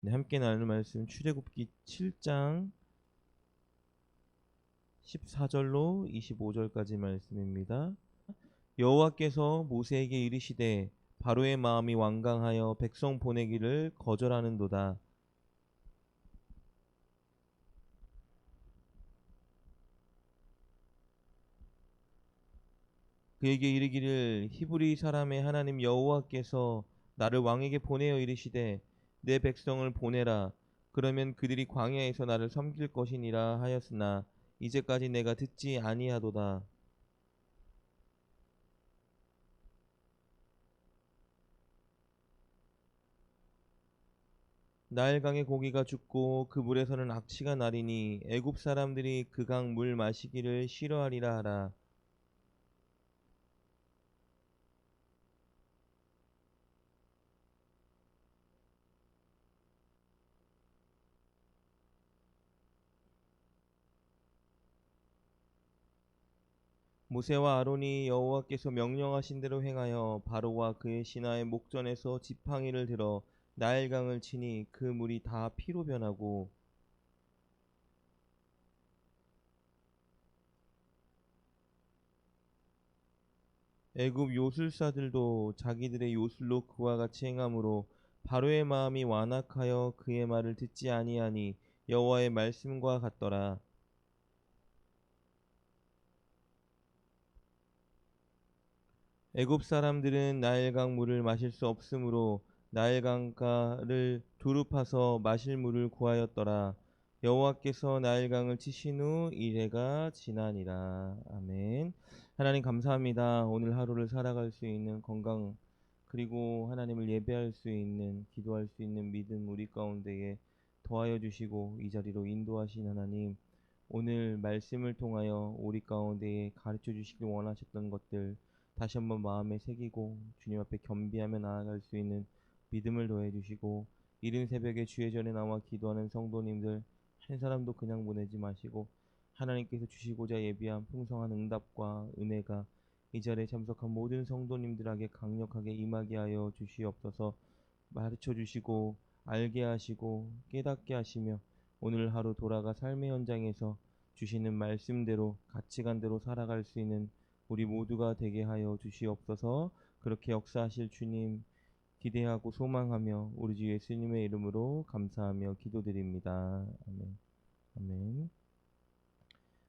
네, 함께 나눌 말씀 출애굽기 7장 14절로 25절까지 말씀입니다. 여호와께서 모세에게 이르시되 바로의 마음이 완강하여 백성 보내기를 거절하는도다. 그에게 이르기를 히브리 사람의 하나님 여호와께서 나를 왕에게 보내어 이르시되 내 백성을 보내라. 그러면 그들이 광야에서 나를 섬길 것이니라 하였으나 이제까지 내가 듣지 아니하도다. 나일강의 고기가 죽고 그 물에서는 악취가 나리니 애굽 사람들이 그 강 물 마시기를 싫어하리라 하라 모세와 아론이 여호와께서 명령하신 대로 행하여 바로와 그의 신하의 목전에서 지팡이를 들어 나일강을 치니 그 물이 다 피로 변하고 애굽 요술사들도 자기들의 요술로 그와 같이 행함으로 바로의 마음이 완악하여 그의 말을 듣지 아니하니 여호와의 말씀과 같더라 애굽 사람들은 나일강 물을 마실 수 없으므로 나일강가를 두루 파서 마실 물을 구하였더라. 여호와께서 나일강을 치신 후 이래가 지나니라. 아멘. 하나님 감사합니다. 오늘 하루를 살아갈 수 있는 건강 그리고 하나님을 예배할 수 있는 기도할 수 있는 믿음 우리 가운데에 도하여 주시고 이 자리로 인도하신 하나님 오늘 말씀을 통하여 우리 가운데에 가르쳐 주시길 원하셨던 것들 다시 한번 마음에 새기고 주님 앞에 겸비하며 나아갈 수 있는 믿음을 더해 주시고 이른 새벽에 주의 전에 나와 기도하는 성도님들 한 사람도 그냥 보내지 마시고 하나님께서 주시고자 예비한 풍성한 응답과 은혜가 이 자리에 참석한 모든 성도님들에게 강력하게 임하게 하여 주시옵소서. 가르쳐 주시고 알게 하시고 깨닫게 하시며 오늘 하루 돌아가 삶의 현장에서 주시는 말씀대로 가치관대로 살아갈 수 있는 우리 모두가 되게 하여 주시옵소서 그렇게 역사하실 주님 기대하고 소망하며 우리 주 예수님의 이름으로 감사하며 기도드립니다. 아멘. 아멘.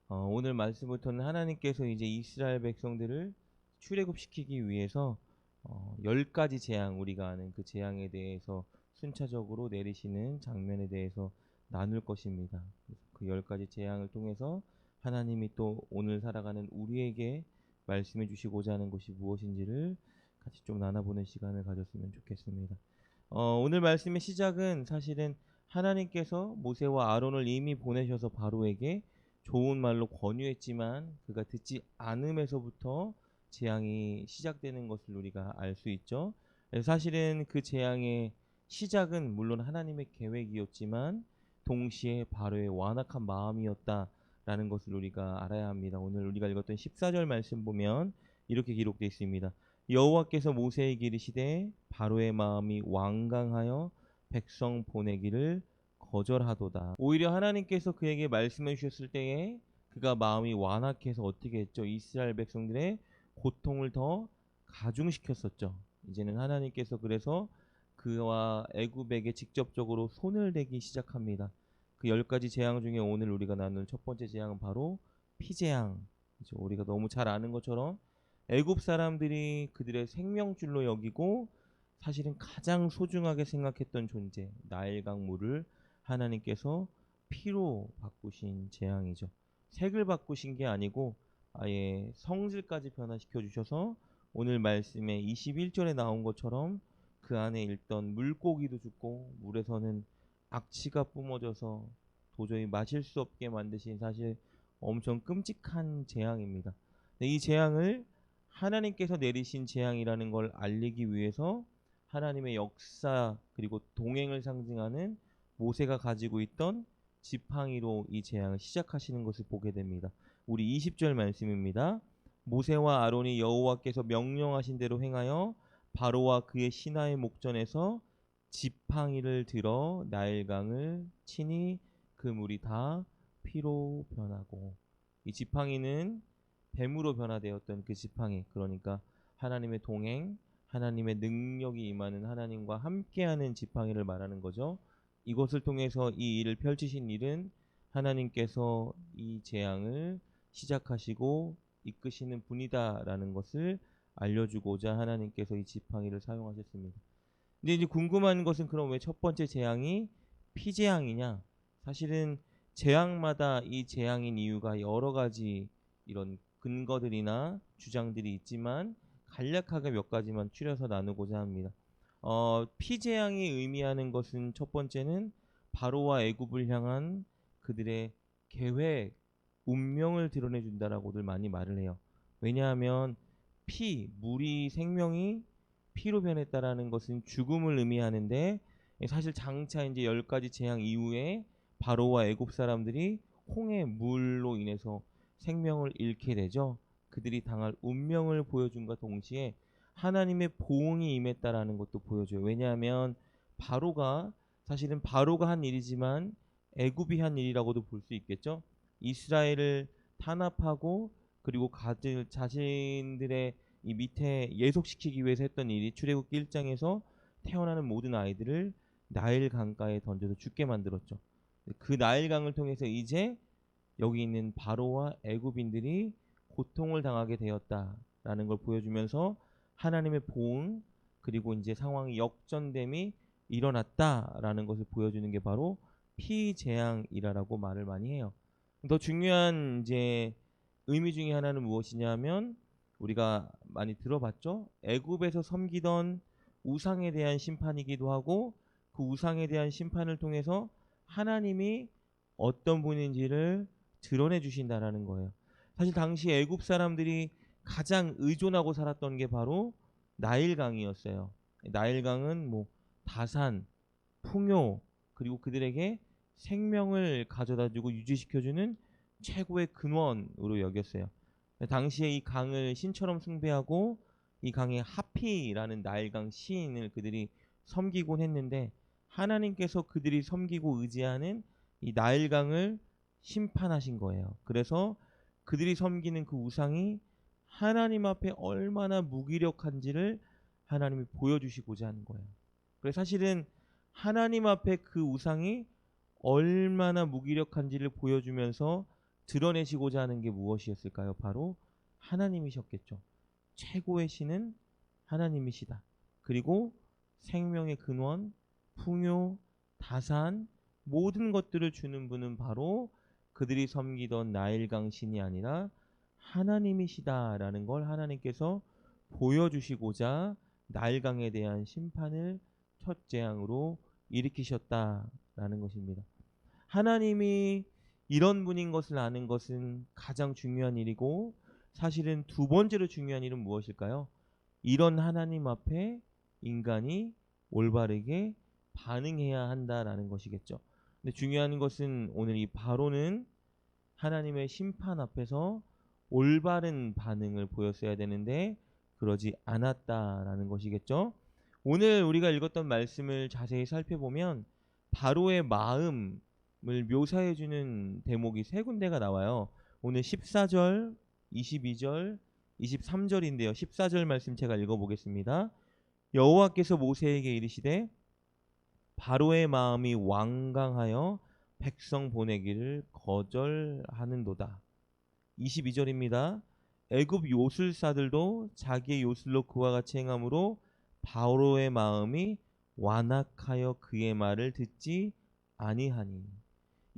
어, 오늘 말씀부터는 하나님께서 이제 이스라엘 백성들을 출애굽시키기 위해서 어, 열 가지 재앙 우리가 아는 그 재앙에 대해서 순차적으로 내리시는 장면에 대해서 나눌 것입니다. 그열 가지 재앙을 통해서 하나님이 또 오늘 살아가는 우리에게 말씀해 주시고자 하는 것이 무엇인지를 같이 좀 나눠보는 시간을 가졌으면 좋겠습니다. 어, 오늘 말씀의 시작은 사실은 하나님께서 모세와 아론을 이미 보내셔서 바로에게 좋은 말로 권유했지만 그가 듣지 않음에서부터 재앙이 시작되는 것을 우리가 알 수 있죠. 사실은 그 재앙의 시작은 물론 하나님의 계획이었지만 동시에 바로의 완악한 마음이었다 라는 것을 우리가 알아야 합니다. 오늘 우리가 읽었던 14절 말씀 보면 이렇게 기록되어 있습니다. 여호와께서 모세에게 이르시되 바로의 마음이 완강하여 백성 보내기를 거절하도다. 오히려 하나님께서 그에게 말씀해 주셨을 때에 그가 마음이 완악해서 어떻게 했죠? 이스라엘 백성들의 고통을 더 가중시켰었죠. 이제는 하나님께서 그래서 그와 애굽에게 직접적으로 손을 대기 시작합니다. 그열 가지 재앙 중에 오늘 우리가 나눈 첫 번째 재앙은 바로 피재앙. 그렇죠? 우리가 너무 잘 아는 것처럼 애굽 사람들이 그들의 생명줄로 여기고 사실은 가장 소중하게 생각했던 존재 나일 강 물을 하나님께서 피로 바꾸신 재앙이죠. 색을 바꾸신 게 아니고 아예 성질까지 변화시켜 주셔서 오늘 말씀에 21절에 나온 것처럼 그 안에 있던 물고기도 죽고 물에서는 악취가 뿜어져서 도저히 마실 수 없게 만드신 사실 엄청 끔찍한 재앙입니다. 이 재앙을 하나님께서 내리신 재앙이라는 걸 알리기 위해서 하나님의 역사 그리고 동행을 상징하는 모세가 가지고 있던 지팡이로 이 재앙을 시작하시는 것을 보게 됩니다. 우리 20절 말씀입니다. 모세와 아론이 여호와께서 명령하신 대로 행하여 바로와 그의 신하의 목전에서 지팡이를 들어 나일강을 치니 그 물이 다 피로 변하고 이 지팡이는 뱀으로 변화되었던 그 지팡이 그러니까 하나님의 동행 하나님의 능력이 임하는 하나님과 함께하는 지팡이를 말하는 거죠. 이것을 통해서 이 일을 펼치신 일은 하나님께서 이 재앙을 시작하시고 이끄시는 분이다라는 것을 알려주고자 하나님께서 이 지팡이를 사용하셨습니다. 근데 이제 궁금한 것은 그럼 왜 첫 번째 재앙이 피재앙이냐? 사실은 재앙마다 이 재앙인 이유가 여러 가지 이런 근거들이나 주장들이 있지만 간략하게 몇 가지만 추려서 나누고자 합니다. 어, 피재앙이 의미하는 것은 첫 번째는 바로와 애굽을 향한 그들의 계획, 운명을 드러내 준다라고들 많이 말을 해요. 왜냐하면 피, 물이 생명이 피로 변했다라는 것은 죽음을 의미하는데 사실 장차 이제 열 가지 재앙 이후에 바로와 애굽 사람들이 홍해 물로 인해서 생명을 잃게 되죠. 그들이 당할 운명을 보여준과 동시에 하나님의 보응이 임했다라는 것도 보여줘요. 왜냐하면 바로가 사실은 바로가 한 일이지만 애굽이 한 일이라고도 볼 수 있겠죠. 이스라엘을 탄압하고 그리고 가들 자신들의 이 밑에 예속시키기 위해서 했던 일이 출애굽기 1장에서 태어나는 모든 아이들을 나일 강가에 던져서 죽게 만들었죠. 그 나일 강을 통해서 이제 여기 있는 바로와 애굽인들이 고통을 당하게 되었다라는 걸 보여주면서 하나님의 보응 그리고 이제 상황이 역전됨이 일어났다라는 것을 보여주는 게 바로 피재앙이라고 말을 많이 해요. 더 중요한 이제 의미 중에 하나는 무엇이냐면 우리가 많이 들어봤죠. 애굽에서 섬기던 우상에 대한 심판이기도 하고 그 우상에 대한 심판을 통해서 하나님이 어떤 분인지를 드러내 주신다라는 거예요. 사실 당시 애굽 사람들이 가장 의존하고 살았던 게 바로 나일강이었어요. 나일강은 뭐 다산, 풍요 그리고 그들에게 생명을 가져다주고 유지시켜주는 최고의 근원으로 여겼어요. 당시에 이 강을 신처럼 숭배하고 이 강에 하피라는 나일강 시인을 그들이 섬기곤 했는데 하나님께서 그들이 섬기고 의지하는 이 나일강을 심판하신 거예요. 그래서 그들이 섬기는 그 우상이 하나님 앞에 얼마나 무기력한지를 하나님이 보여주시고자 하는 거예요. 그래서 사실은 하나님 앞에 그 우상이 얼마나 무기력한지를 보여주면서 드러내시고자 하는 게 무엇이었을까요? 바로 하나님이셨겠죠. 최고의 신은 하나님이시다. 그리고 생명의 근원, 풍요, 다산 모든 것들을 주는 분은 바로 그들이 섬기던 나일강 신이 아니라 하나님이시다라는 걸 하나님께서 보여주시고자 나일강에 대한 심판을 첫 재앙으로 일으키셨다라는 것입니다. 하나님이 이런 분인 것을 아는 것은 가장 중요한 일이고 사실은 두 번째로 중요한 일은 무엇일까요? 이런 하나님 앞에 인간이 올바르게 반응해야 한다라는 것이겠죠. 근데 중요한 것은 오늘 이 바로는 하나님의 심판 앞에서 올바른 반응을 보였어야 되는데 그러지 않았다라는 것이겠죠. 오늘 우리가 읽었던 말씀을 자세히 살펴보면 바로의 마음 을 묘사해 주는 대목이 세 군데가 나와요. 오늘 14절, 22절, 23절인데요. 14절 말씀 제가 읽어 보겠습니다. 여호와께서 모세에게 이르시되 바로의 마음이 완강하여 백성 보내기를 거절하는도다. 22절입니다. 애굽 요술사들도 자기의 요술로 그와 같이 행함으로 바로의 마음이 완악하여 그의 말을 듣지 아니하니.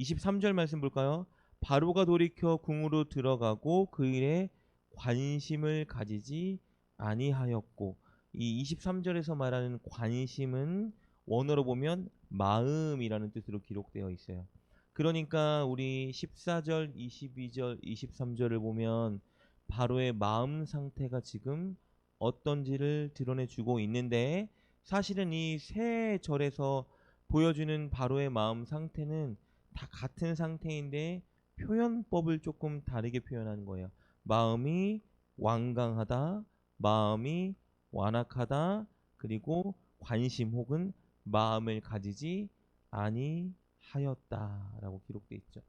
23절 말씀 볼까요? 바로가 돌이켜 궁으로 들어가고 그 일에 관심을 가지지 아니하였고 이 23절에서 말하는 관심은 원어로 보면 마음이라는 뜻으로 기록되어 있어요. 그러니까 우리 14절, 22절, 23절을 보면 바로의 마음 상태가 지금 어떤지를 드러내 주고 있는데 사실은 이 세 절에서 보여주는 바로의 마음 상태는 다 같은 상태인데 표현법을 조금 다르게 표현하는 거예요. 마음이 완강하다, 마음이 완악하다, 그리고 관심 혹은 마음을 가지지 아니하였다라고 기록돼 있죠.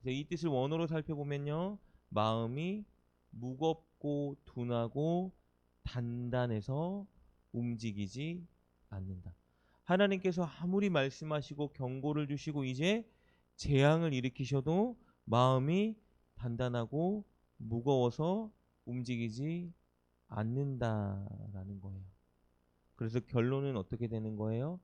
그래서 이 뜻을 원어로 살펴보면요. 마음이 무겁고 둔하고 단단해서 움직이지 않는다. 하나님께서 아무리 말씀하시고 경고를 주시고 이제 재앙을 일으키셔도 마음이 단단하고 무거워서 움직이지 않는다라는 거예요. 그래서 결론은 어떻게 되는 거예요?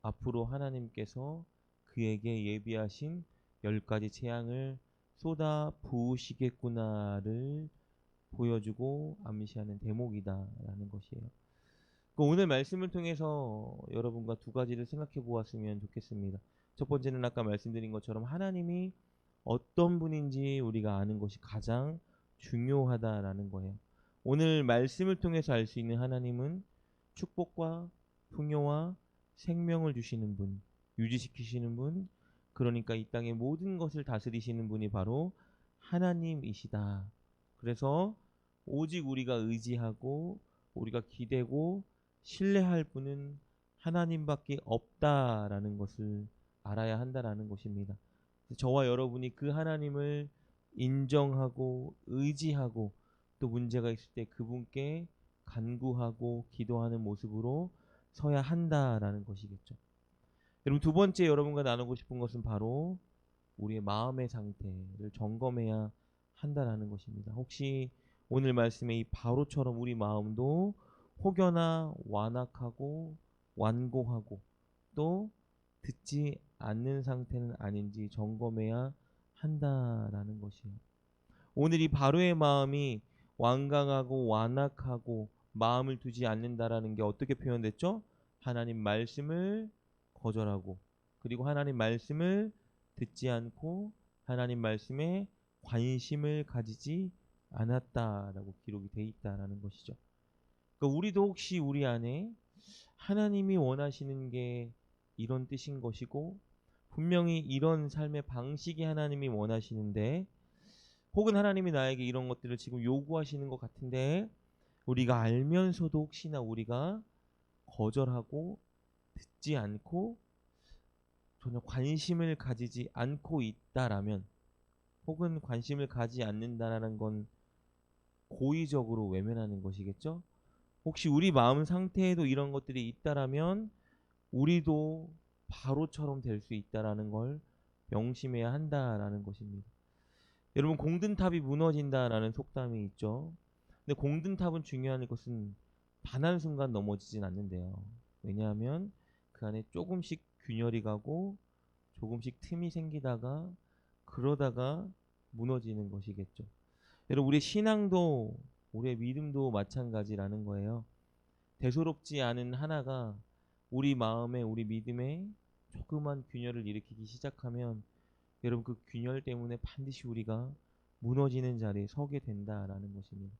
앞으로 하나님께서 그에게 예비하신 열 가지 재앙을 쏟아 부으시겠구나를 보여주고 암시하는 대목이다라는 것이에요. 그 오늘 말씀을 통해서 여러분과 두 가지를 생각해 보았으면 좋겠습니다. 첫 번째는 아까 말씀드린 것처럼 하나님이 어떤 분인지 우리가 아는 것이 가장 중요하다라는 거예요. 오늘 말씀을 통해서 알 수 있는 하나님은 축복과 풍요와 생명을 주시는 분, 유지시키시는 분, 그러니까 이 땅의 모든 것을 다스리시는 분이 바로 하나님이시다. 그래서 오직 우리가 의지하고 우리가 기대고 신뢰할 분은 하나님밖에 없다라는 것을 알아야 한다라는 것입니다. 저와 여러분이 그 하나님을 인정하고 의지하고 또 문제가 있을 때 그분께 간구하고 기도하는 모습으로 서야 한다라는 것이겠죠. 여러분 두 번째 여러분과 나누고 싶은 것은 바로 우리의 마음의 상태를 점검해야 한다라는 것입니다. 혹시 오늘 말씀의 이 바로처럼 우리 마음도 혹여나 완악하고 완고하고 또 듣지 않는 상태는 아닌지 점검해야 한다라는 것이에요. 오늘 이 바로의 마음이 완강하고 완악하고 마음을 두지 않는다라는 게 어떻게 표현됐죠? 하나님 말씀을 거절하고 그리고 하나님 말씀을 듣지 않고 하나님 말씀에 관심을 가지지 않았다라고 기록이 돼 있다라는 것이죠. 그러니까 우리도 혹시 우리 안에 하나님이 원하시는 게 이런 뜻인 것이고 분명히 이런 삶의 방식이 하나님이 원하시는데 혹은 하나님이 나에게 이런 것들을 지금 요구하시는 것 같은데 우리가 알면서도 혹시나 우리가 거절하고 듣지 않고 전혀 관심을 가지지 않고 있다라면 혹은 관심을 가지 않는다라는 건 고의적으로 외면하는 것이겠죠. 혹시 우리 마음 상태에도 이런 것들이 있다라면 우리도 바로처럼 될 수 있다라는 걸 명심해야 한다라는 것입니다. 여러분 공든탑이 무너진다라는 속담이 있죠. 근데 공든탑은 중요한 것은 단 한 순간 넘어지진 않는데요. 왜냐하면 그 안에 조금씩 균열이 가고 조금씩 틈이 생기다가 그러다가 무너지는 것이겠죠. 여러분 우리 신앙도 우리의 믿음도 마찬가지라는 거예요. 대수롭지 않은 하나가 우리 마음에 우리 믿음에 조그만 균열을 일으키기 시작하면 여러분 그 균열 때문에 반드시 우리가 무너지는 자리에 서게 된다라는 것입니다.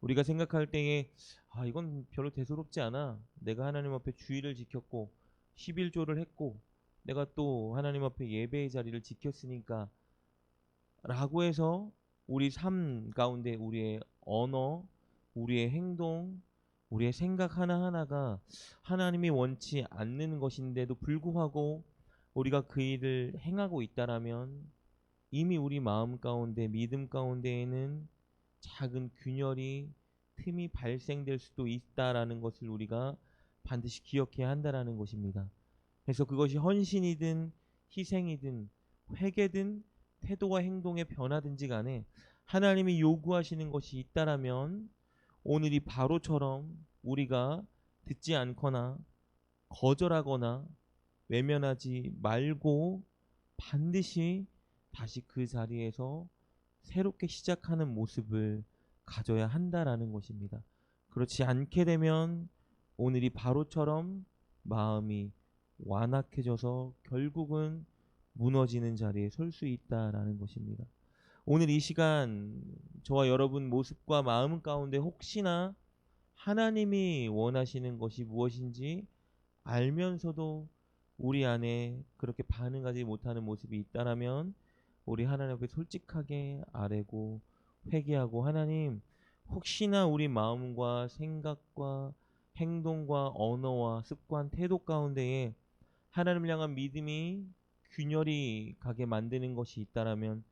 우리가 생각할 때에 아 이건 별로 대수롭지 않아. 내가 하나님 앞에 주의를 지켰고 11조를 했고 내가 또 하나님 앞에 예배의 자리를 지켰으니까 라고 해서 우리 삶 가운데 우리의 언어, 우리의 행동, 우리의 생각 하나하나가 하나님이 원치 않는 것인데도 불구하고 우리가 그 일을 행하고 있다라면 이미 우리 마음 가운데 믿음 가운데에는 작은 균열이 틈이 발생될 수도 있다라는 것을 우리가 반드시 기억해야 한다라는 것입니다. 그래서 그것이 헌신이든 희생이든 회개든 태도와 행동의 변화든지 간에 하나님이 요구하시는 것이 있다라면 오늘이 바로처럼 우리가 듣지 않거나 거절하거나 외면하지 말고 반드시 다시 그 자리에서 새롭게 시작하는 모습을 가져야 한다라는 것입니다. 그렇지 않게 되면 오늘이 바로처럼 마음이 완악해져서 결국은 무너지는 자리에 설 수 있다라는 것입니다. 오늘 이 시간 저와 여러분 모습과 마음 가운데 혹시나 하나님이 원하시는 것이 무엇인지 알면서도 우리 안에 그렇게 반응하지 못하는 모습이 있다라면 우리 하나님 앞에 솔직하게 아뢰고 회개하고 하나님 혹시나 우리 마음과 생각과 행동과 언어와 습관, 태도 가운데에 하나님을 향한 믿음이 균열이 가게 만드는 것이 있다라면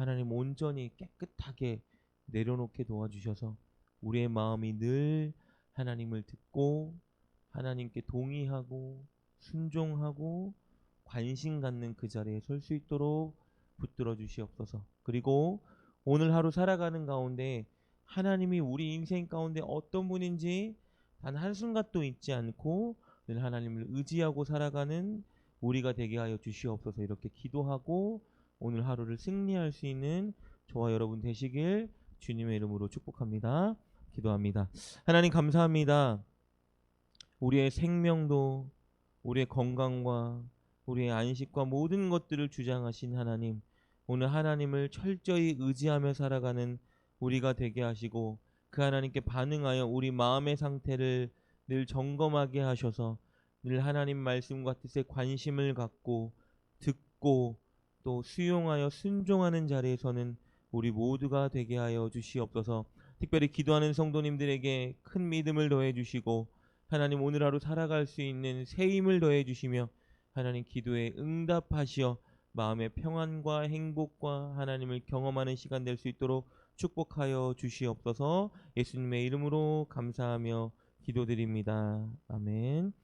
하나님 온전히 깨끗하게 내려놓게 도와주셔서 우리의 마음이 늘 하나님을 듣고 하나님께 동의하고 순종하고 관심 갖는 그 자리에 설 수 있도록 붙들어 주시옵소서. 그리고 오늘 하루 살아가는 가운데 하나님이 우리 인생 가운데 어떤 분인지 단 한순간도 잊지 않고 늘 하나님을 의지하고 살아가는 우리가 되게 하여 주시옵소서 이렇게 기도하고 오늘 하루를 승리할 수 있는 저와 여러분 되시길 주님의 이름으로 축복합니다. 기도합니다. 하나님 감사합니다. 우리의 생명도 우리의 건강과 우리의 안식과 모든 것들을 주장하신 하나님 오늘 하나님을 철저히 의지하며 살아가는 우리가 되게 하시고 그 하나님께 반응하여 우리 마음의 상태를 늘 점검하게 하셔서 늘 하나님 말씀과 뜻에 관심을 갖고 듣고 또 수용하여 순종하는 자리에서는 우리 모두가 되게 하여 주시옵소서. 특별히 기도하는 성도님들에게 큰 믿음을 더해 주시고 하나님 오늘 하루 살아갈 수 있는 새 힘을 더해 주시며 하나님 기도에 응답하시어 마음의 평안과 행복과 하나님을 경험하는 시간 될 수 있도록 축복하여 주시옵소서. 예수님의 이름으로 감사하며 기도드립니다. 아멘.